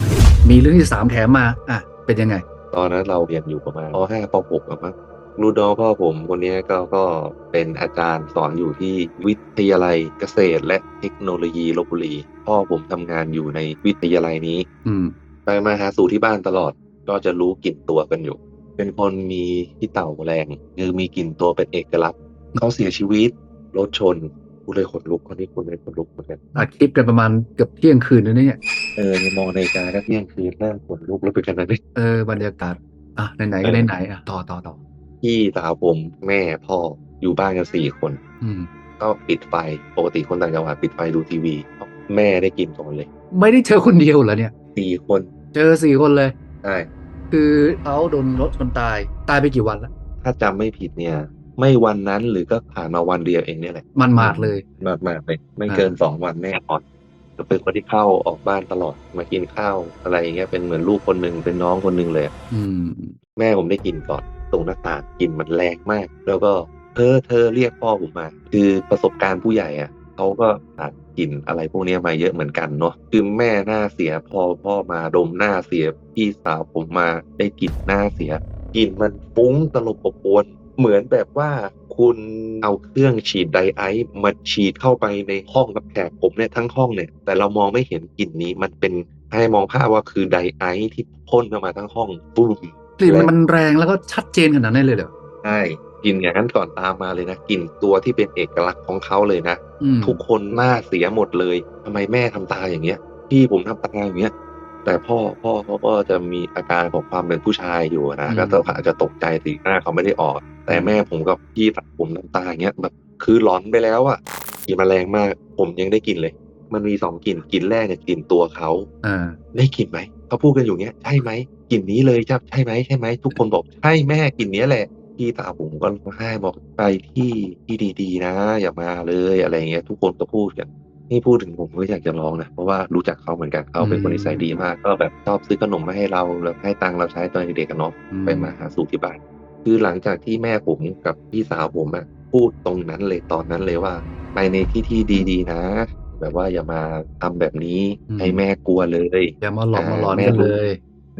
[SPEAKER 2] มีเรื่องที่สามแถมมา อะ เป็นยังไง
[SPEAKER 3] ตอนนั้นเราเรียนอยู่ประมาณป .5 ป .6 อะมั้ง รุ่นน้องพ่อผมคนเนี้ยก็ก็เป็นอาจารย์สอนอยู่ที่วิทยาลัยเกษตร และเทคโนโลยีลบบุรีพ่อผมทำงานอยู่ในวิทยาลัยนี้
[SPEAKER 2] อืม
[SPEAKER 3] ไปมาหาสู่ที่บ้านตลอดก็จะรู้กลิ่นตัวกันอยู่ เป็นคนมีที่เต่าแรงคือมีกลิ่นตัวเป็นเอกลักษณ์เขาเสียชีวิตรถชนกูเลยขนลุกคนนี้คุณเลยขนลุกเหมือนกัน
[SPEAKER 2] อัดคลิปกันประมาณเกือบเที่ยงคืนแล้วเนี่ย
[SPEAKER 3] เออมองในาฬิกาก็เที่ยงคืนเริ่มขนลุกแล้วเป็นขนาดนี้
[SPEAKER 2] เออบรรยากาศอะไหนๆก็
[SPEAKER 3] เออ
[SPEAKER 2] ไหนๆอะต่อต่อต่อ
[SPEAKER 3] พี่สาวผมแม่พ่ออยู่บ้านกันสี่คน
[SPEAKER 2] อืม
[SPEAKER 3] ก็ปิดไฟปกติคนต่างจังหวัดปิดไฟดูทีวี แม่ได้กินก่อนเลย
[SPEAKER 2] ไม่ได้เจอคนเดียวเหรอเนี่ย
[SPEAKER 3] สี่คน
[SPEAKER 2] เจอสี่คนเลย
[SPEAKER 3] ใช่
[SPEAKER 2] คือเขาโดนรถชนตาย ตายไปกี่วันแล้ว
[SPEAKER 3] ถ้าจำไม่ผิดเนี่ย ไม่วันนั้นหรือก็ผ่านมาวันเดียวเองเนี่ยแหละ
[SPEAKER 2] มันมาดเลย
[SPEAKER 3] มากมากๆเลยไม่เกินสองวันแน่นอนจะเป็นคนที่เข้าออกบ้านตลอดมากินข้าวอะไรอย่างเงี้ยเป็นเหมือนลูกคนหนึ่งเป็นน้องคนหนึ่งเลยอะ
[SPEAKER 2] อืม
[SPEAKER 3] แม่ผมได้กินก่อน ตรงหน้าต่างกลินมันแรงมาก แล้วก็เธอเธอเรียกพ่อผมมา คือประสบการณ์ผู้ใหญ่อะเขาก็ผ่ากลิ่นอะไรพวกนี้มาเยอะเหมือนกันเนาะคือแม่หน้าเสียพอพ่อมาดมหน้าเสียพี่สาวผมมาได้กลิ่นหน้าเสียกลิ่นมันฟุ้งตลบอบอวนเหมือนแบบว่าคุณเอาเครื่องฉีดไดไอซ์มาฉีดเข้าไปในห้องกับแขกผมเนี่ยทั้งห้องเนี่ยแต่เรามองไม่เห็นกลิ่นนี้มันเป็นให้มองภาพว่าคือไดไอซ์ที่พ่นเข้ามาทั้งห้องปุ้ม
[SPEAKER 2] กลิ่นมันแรงแล้วก็ชัดเจนขนาดนั้นเลยเหรอ
[SPEAKER 3] ใช่กลิ่นอย่างนั้นก่อนตามมาเลยนะกลิ่นตัวที่เป็นเอกลักษณ์ของเขาเลยนะ
[SPEAKER 2] อืม
[SPEAKER 3] ทุกคนหน้าเสียหมดเลยทำไมแม่ทำตาอย่างเงี้ย พี่ผมทำตาอย่างเงี้ย แต่พ่อพ่อเขาก็จะมีอาการของความเป็นผู้ชายอยู่นะ
[SPEAKER 2] อืม
[SPEAKER 3] ก็ต้องอาจจะตกใจสีหน้าเขาไม่ได้ออก แต่แม่ผมกับพี่ตัดผมทำตาอย่างเงี้ยแบบคือหลอนไปแล้วอะกลิ่นมันแรงมาก ผมยังได้กลิ่นเลย มันมีสองกลิ่นกลิ่นแรกเนี่ยกลิ่นตัวเขา
[SPEAKER 2] อ่า
[SPEAKER 3] ได้กลิ่นไหมเขาพูดกันอยู่เนี้ยใช่ไหมกลิ่นนี้เลยครับใช่ไหมใช่ไหมทุกคนบอกใช่แม่กลิ่นเนี้ยแหละพี่ตาผมก็ร้องไห้บอกไปที่ที่ดีๆนะ อย่ามาเลยอะไรเงี้ย ทุกคนก็พูดกันนี่พูดถึงผมก็อยากจะร้องนะเพราะว่ารู้จักเขาเหมือนกันเขาเป็นคนนิสัยดีมาก ก็แบบชอบซื้อขนมมาให้เราแล้วให้ตังค์เราใช้ตอนเด็กๆกันเนาะ
[SPEAKER 2] อืม
[SPEAKER 3] ไปมาหาสู่ที่บ้านคือหลังจากที่แม่ผมกับพี่สาวผมอะพูดตรงนั้นเลยตอนนั้นเลยว่า ไปในที่ที่ดี ๆ นะ แบบว่าอย่ามาทำแบบนี้
[SPEAKER 2] อืม
[SPEAKER 3] ให้แม่กลัวเลย
[SPEAKER 2] อย่ามาหลอก
[SPEAKER 3] อ่า
[SPEAKER 2] มาหลอน
[SPEAKER 3] แม่
[SPEAKER 2] กัน
[SPEAKER 3] รู้
[SPEAKER 2] เลย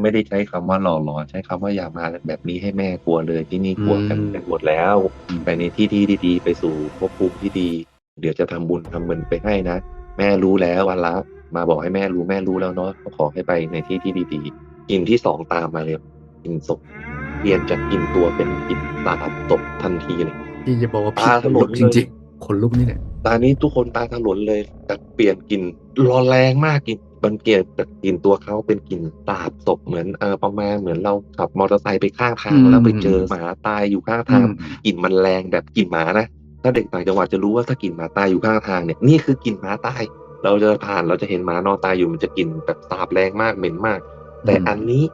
[SPEAKER 3] ไม่ได้ใช้คำว่าหล่อหลอนใช้คำว่าอย่ามาแบบนี้ให้แม่กลัวเลยที่นี่กลัวกัน
[SPEAKER 2] อืม
[SPEAKER 3] ไปหมดแล้ว
[SPEAKER 2] อืม
[SPEAKER 3] ไปในที่ที่ดีๆไปสู่ภพภูมิที่ดี เดี๋ยวจะทำบุญทำเงินไปให้นะแม่รู้แล้ววันละมาบอกให้แม่รู้แม่รู้แล้วเนาะก็ขอให้ไปในที่ที่ดีๆกินที่สองตามมาเลยกินศพเปลี่ยนจากกินตัวเป็นกินตาศพทันทีเลย
[SPEAKER 2] พี่จะบอกว่าพี่
[SPEAKER 3] ตา
[SPEAKER 2] ขนลุก
[SPEAKER 3] ถลนเลย
[SPEAKER 2] จริงๆขนลุกนี่แหละ
[SPEAKER 3] ตอนนี้ทุกคนตาถลนเลยจากเปลี่ยนกลิ่นรอนแรงมากกลิ่นมันเปลี่ยนจากกลิ่นตัวเขาเป็นกลิ่นสาบศพเหมือนเออประมาณเหมือนเราขับมอเตอร์ไซค์ไปข้างทางแล้วไปเจอหมาตายอยู่ข้างทาง
[SPEAKER 2] อืม
[SPEAKER 3] กลิ่นมันแรงแบบกลิ่นหมานะถ้าเด็กต่างจังหวัดจะรู้ว่าถ้ากลิ่นหมาตายอยู่ข้างทางเนี่ยนี่คือกลิ่นหมาตาย เราจะผ่านเราจะเห็นหมานอนตายอยู่มันจะกลิ่นแบบสาบแรงมากเหม็นมาก แต่อันนี้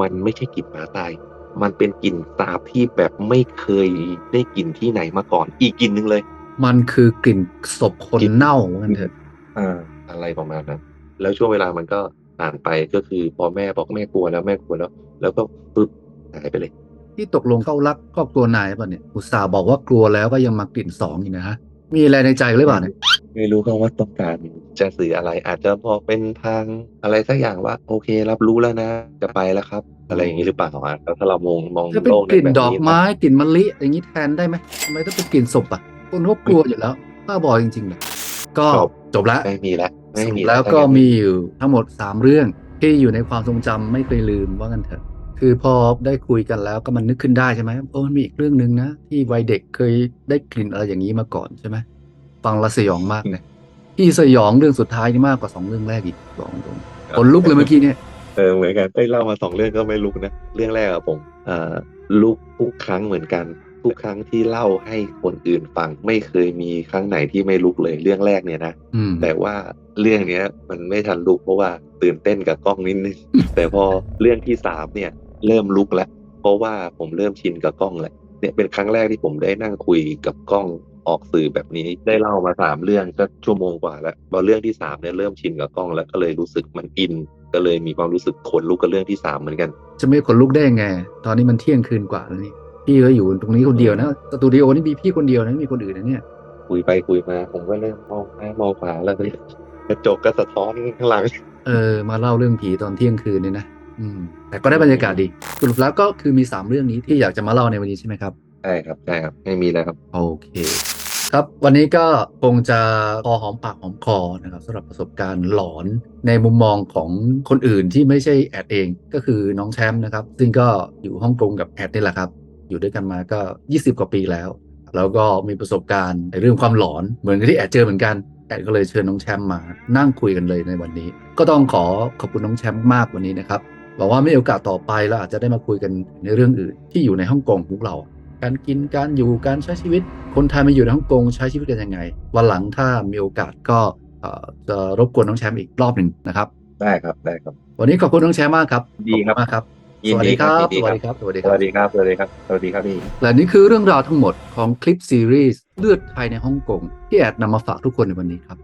[SPEAKER 3] มันไม่ใช่กลิ่นหมาตาย มันเป็นกลิ่นสาบที่แบบไม่เคยได้กลิ่นที่ไหนมาก่อน อีกกลิ่นหนึ่งเลย
[SPEAKER 2] มันคือกลิ่นศพคน
[SPEAKER 3] กลิ่น
[SPEAKER 2] เน่าเหมือนกันเถอะ
[SPEAKER 3] อ่าอะไรประมาณนั้นแล้วช่วงเวลามันก็ผ่านไปก็คือพอแม่บอกแม่กลัวแล้วแม่กลัวแล้ว แล้วก็ปึ๊บหายไปเลย
[SPEAKER 2] ที่ตกลงเข้ารักครอบครัวนายป่ะเนี่ยอุตส่าห์บอกว่ากลัวแล้วก็ยังมากลิ่นสองอีกนะฮะมีอะไรในใจหรือเปล่าเนี่ย
[SPEAKER 3] ไม่รู้เขาว่าต้องการจะสื่ออะไร อาจจะบอกเป็นทางอะไรสักอย่างว่า โอเครับรู้แล้วนะจะไปแล้วครับ อะไรอย่างนี้หรือเปล่าอะแล้วถ้าเรามองมอง
[SPEAKER 2] จะเป็น
[SPEAKER 3] โลก
[SPEAKER 2] กลิ่น
[SPEAKER 3] ใแบบ
[SPEAKER 2] ดอกไม้กลิ่นมะลิอย่างนี้แทนได้ไหมทำไมต้องเป็นกลิ่นศพอะ คนเขากลัวอยู่แล้วป้าบอกจริงๆเลยก็จบแล้ว
[SPEAKER 3] ไม่มีแล้ว
[SPEAKER 2] ส
[SPEAKER 3] ไม่
[SPEAKER 2] รุ
[SPEAKER 3] มี
[SPEAKER 2] ปแล้วก็มีอยู่ทั้งหมดสามเรื่องที่อยู่ในความทรงจำไม่เคยลืมว่ากันเถอะ คือพอได้คุยกันแล้วก็มันนึกขึ้นได้ใช่ไหมโอ้มันมีอีกเรื่องหนึ่งนะ ที่วัยเด็กเคยได้กลิ่นอะไรอย่างนี้มาก่อนใช่ไหมฟังและสยองมากเลยพี่สยองเรื่องสุดท้ายนี่มากกว่าสองเรื่องแรกอีกบอกตรงๆขนลุกเลยเมื่อกี้เนี่ย
[SPEAKER 3] เออเหมือนกันได้เล่ามาสองเรื่องก็ไม่ลุกนะ เรื่องแรกอะผมอ่าลุกทุกครั้งเหมือนกัน ทุกครั้งที่เล่าให้คนอื่นฟังไม่เคยมีครั้งไหนที่ไม่ลุกเลยเรื่องแรกเนี่ยนะ
[SPEAKER 2] อืม
[SPEAKER 3] แต่ว่าเรื่องเนี้ยมันไม่ทันลุกเพราะว่าตื่นเต้นกับกล้องนิดนึงแต่พอเรื่องที่สามเนี่ยเริ่มลุกแล้วเพราะว่าผมเริ่มชินกับกล้องแล้วเนี่ยเป็นครั้งแรกที่ผมได้นั่งคุยกับกล้องออกสื่อแบบนี้ได้เล่ามาสามเรื่องก็ชั่วโมงกว่าแล้วพอเรื่องที่สามเนี่ยเริ่มชินกับกล้องแล้วก็เลยรู้สึกมันอิน ก็เลยมีความรู้สึกขนลุกกับเรื่องที่สามเหมือนกัน
[SPEAKER 2] จะไม่ขนลุกได้ยังไง ตอนนี้มันเที่ยงคืนกว่าแล้วนี่ พี่ก็อยู่ตรงนี้คนเดียวนะสตูดิโอนี่มีพี่คนเดียวนะไม่มีคนอื่นนะเนี่ย
[SPEAKER 3] คุยไปคุยมา ผมก็เริ่มมองซ้ายมองขวาแล้วเลยกระจกก็สะท้อนข้างหลัง
[SPEAKER 2] เออ มาเล่าเรื่องผีตอนเที่ยงคืนเนี่ยนะอืม แต่ก็ได้บรรยากาศดีสรุปแล้วก็คือมี3เรื่องนี้ที่อยากจะมาเล่าในวันนี้ใช่ไหมครับ
[SPEAKER 3] ใช่ครับใช่ครับไม่มีแล้วครับ
[SPEAKER 2] โอเคครับวันนี้ก็คงจะพอหอมปากหอมคอนะครับสำหรับประสบการณ์หลอนในมุมมองของคนอื่นที่ไม่ใช่แอดเองก็คือน้องแชมป์นะครับ ซึ่งก็อยู่ฮ่องกงกับแอดนี่แหละครับ อยู่ด้วยกันมาก็ 20 กว่าปีแล้ว แล้วก็มีประสบการณ์ในเรื่องความหลอนเหมือนกับที่แอดเจอเหมือนกันแอดก็เลยเชิญน้องแชมป์มานั่งคุยกันเลยในวันนี้ ก็ต้องขอขอบคุณน้องแชมป์มากวันนี้นะครับหวังว่าไม่โอกาสต่อไปเราอาจจะได้มาคุยกันในเรื่องอื่น ที่อยู่ในฮ่องกงของพวกเรา การกินการอยู่การใช้ชีวิต คนไทยมาอยู่ในฮ่องกงใช้ชีวิตกันยังไง วันหลังถ้ามีโอกาสก็เอ่อจะรบกวนน้องแชมป์อีกรอบหนึ่งนะครับ
[SPEAKER 3] ได้ครับได้ครับ
[SPEAKER 2] วันนี้ขอบคุณน้องแชมป์มากครับ
[SPEAKER 3] ดีครับ
[SPEAKER 2] ขอณมากครับ
[SPEAKER 3] ยิ
[SPEAKER 2] ส
[SPEAKER 3] น
[SPEAKER 2] วัส
[SPEAKER 3] ดี
[SPEAKER 2] ดีครับ
[SPEAKER 3] ยินดี
[SPEAKER 2] สวัส
[SPEAKER 3] ค
[SPEAKER 2] ดี
[SPEAKER 3] รับ
[SPEAKER 2] ครับสวัสดี
[SPEAKER 3] ส
[SPEAKER 2] ครับ
[SPEAKER 3] วัสดีครับสวัสดีครับสวัสดีครับพี่
[SPEAKER 2] และนี่คือเรื่องราวทั้งหมดของคลิปซีรีส์เลือดไทยในฮ่องกงที่แอดนำมาฝากทุกคนในวันนี้ครับ